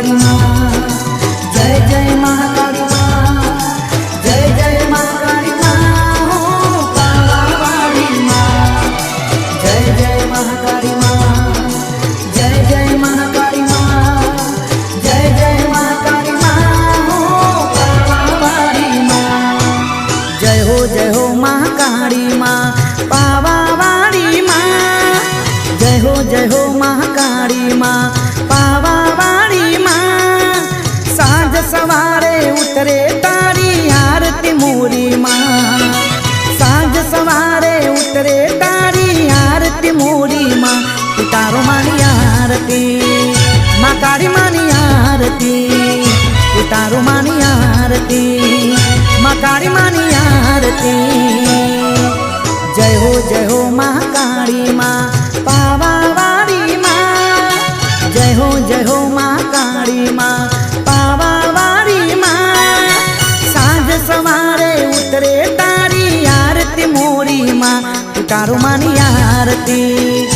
મહાકાળી માં જય જય મહાકાળી માં જય જય મહાકાળી માં હો પાવાવાળી માં જય જય મહાકાળી માં જય જય મહાકાળી માં જય જય મહાકાળી માં હો પાવાવાળી માં જય હો જય હો મહાકાળી માં સાંજ સવારે ઉતરે તારી આરતી મોરી માં સાંજ સવારે ઉતરે તારી આરતી મોરી માં ઉતારો માની આરતી માં કાળી માની આરતી ઉતારો માની આરતી માં કાળી માની આરતી જય હો જય ઉતારો માની આરતી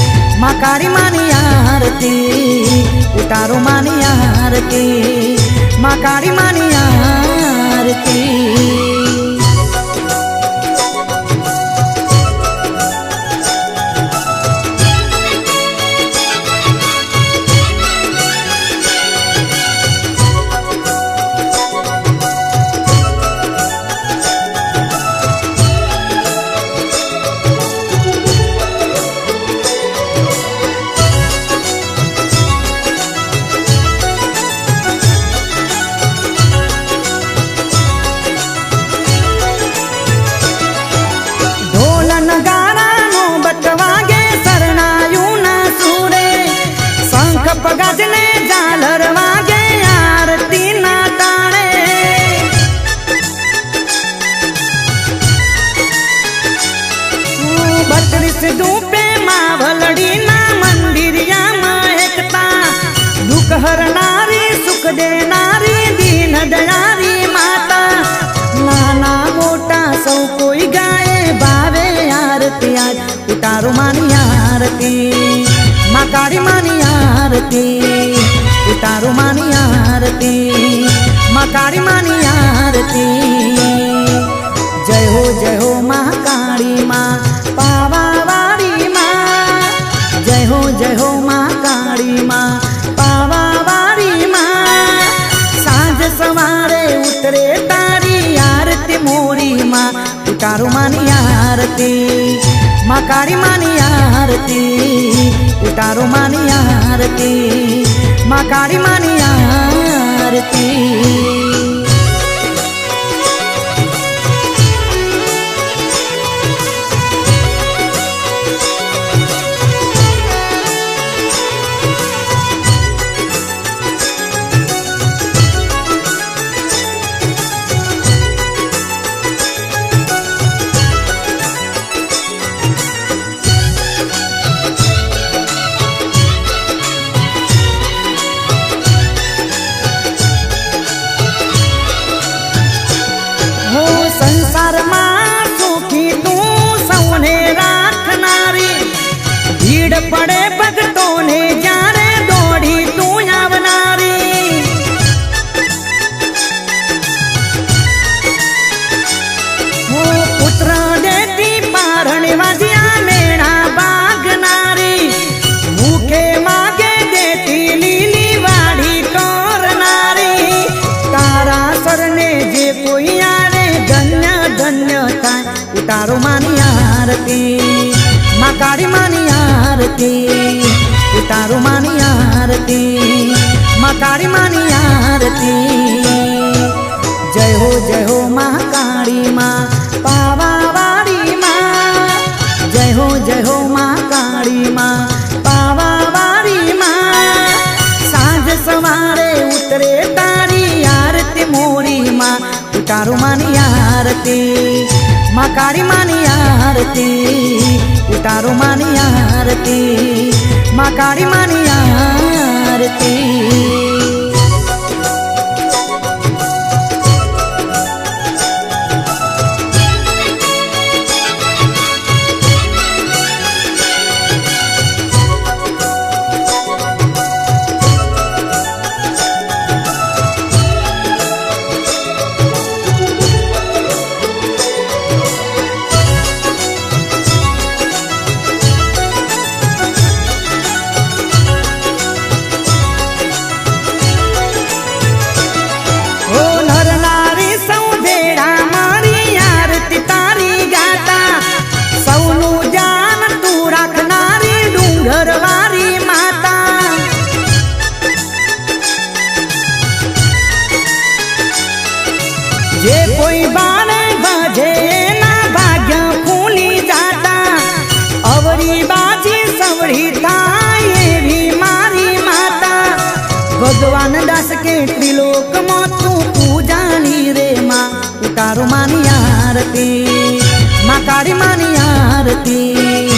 માં કારી માની આરતી ઉતારો માની આરતી માં કારી માની આરતી. धूपे मावलड़ी ना मंदिरिया महकता दुख हर नारी सुख दे नारी, दीन दयारी माता। नाना मोटा सौ कोई गाए, बावे आरती आज। उतारो मानी आरती। माँ काली मानी आरती। उतारो मानी आरती। माँ काली मानी आरती। जय हो जय हो, माँ काली माँ। તારી આરતી મોરી માં ઉતારો માની આરતી. માં કાળી માની આરતી, ઉતારો માની આરતી. માં કાળી માની આરતી. કાળી માની આરતી તારું માની આરતી, માં કાળી માની આરતી. જય હો જય હો મહાકાળી માં પાવાવાળી માં જય હો જય હો મહાકાળી માં પાવાવાળી માં સાંજ સવારે ઉતરે તારી આરતી મોરી માં તારું માની આરતી. માં કાળી માની આરતી ઉતારો માની આરતી. માં કાળી માની આરતી ભગવાન દાસ કે ત્રિલોકમાં તું પૂજાની રે માં. ઉતારો માની આરતી, માં કાળી માની આરતી.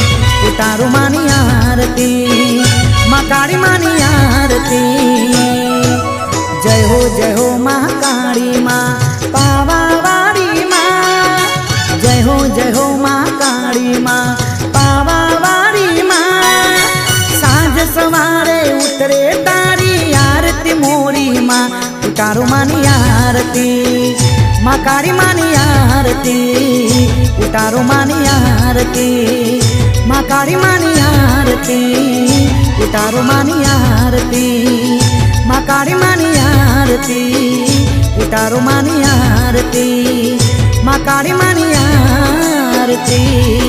સવારે ઉતરે તારી આરતી મોરી માં ઉતારો માની આરતી માં કાળી માની આરતી ઉતારો માની આરતી માં કાળી માની આરતી ઉતારો માની આરતી માં કાળી માની આરતી ઉતારો માની આરતી માં કાળી માની આરતી બોલીએ મહાકાળી